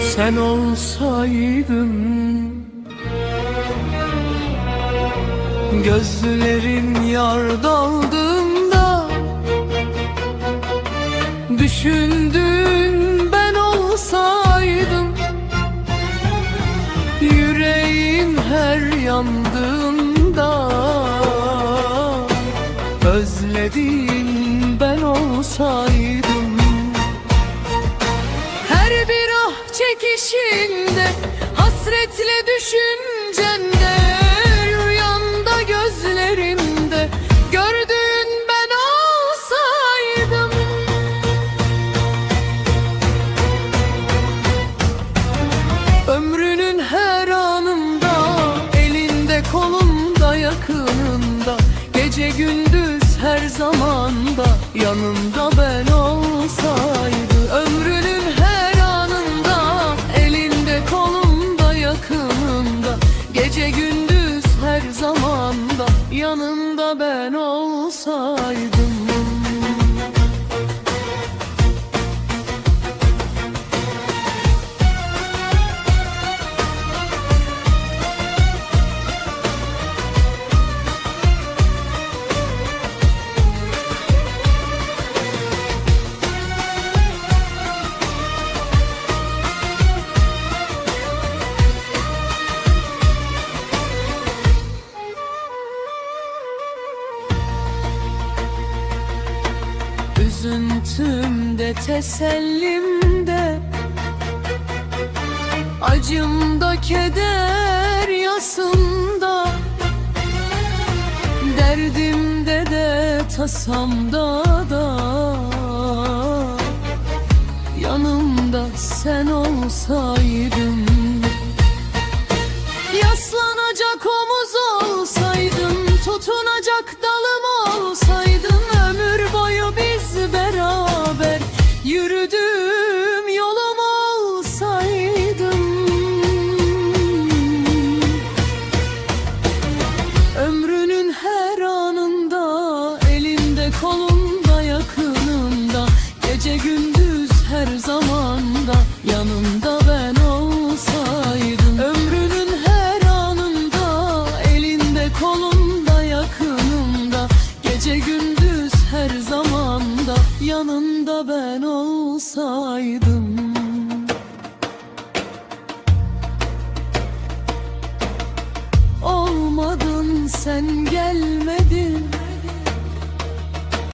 sen olsaydın. Gözlerin yar daldığında Düşündün ben olsaydım. Yüreğim her yandığında Özlediğin ben olsaydım çekişinde Hasretle düşüncende Rüyanda gözlerinde Gördüğün ben olsaydım. Ömrünün her anında Elinde kolunda yakınında. Gece gündüz her zamanda Yanında ben olsaydım Üzüntümde tesellimde. Acımda keder yasında. Derdimde de tasamda da. Yanımda sen olsaydın. Yaslanacak omuz olsaydın Gece gündüz her zamanda Yanında ben olsaydım. Ömrünün her anında Elinde kolunda yakınında Gece gündüz her zamanda Yanında ben olsaydım. Olmadın sen gelmedin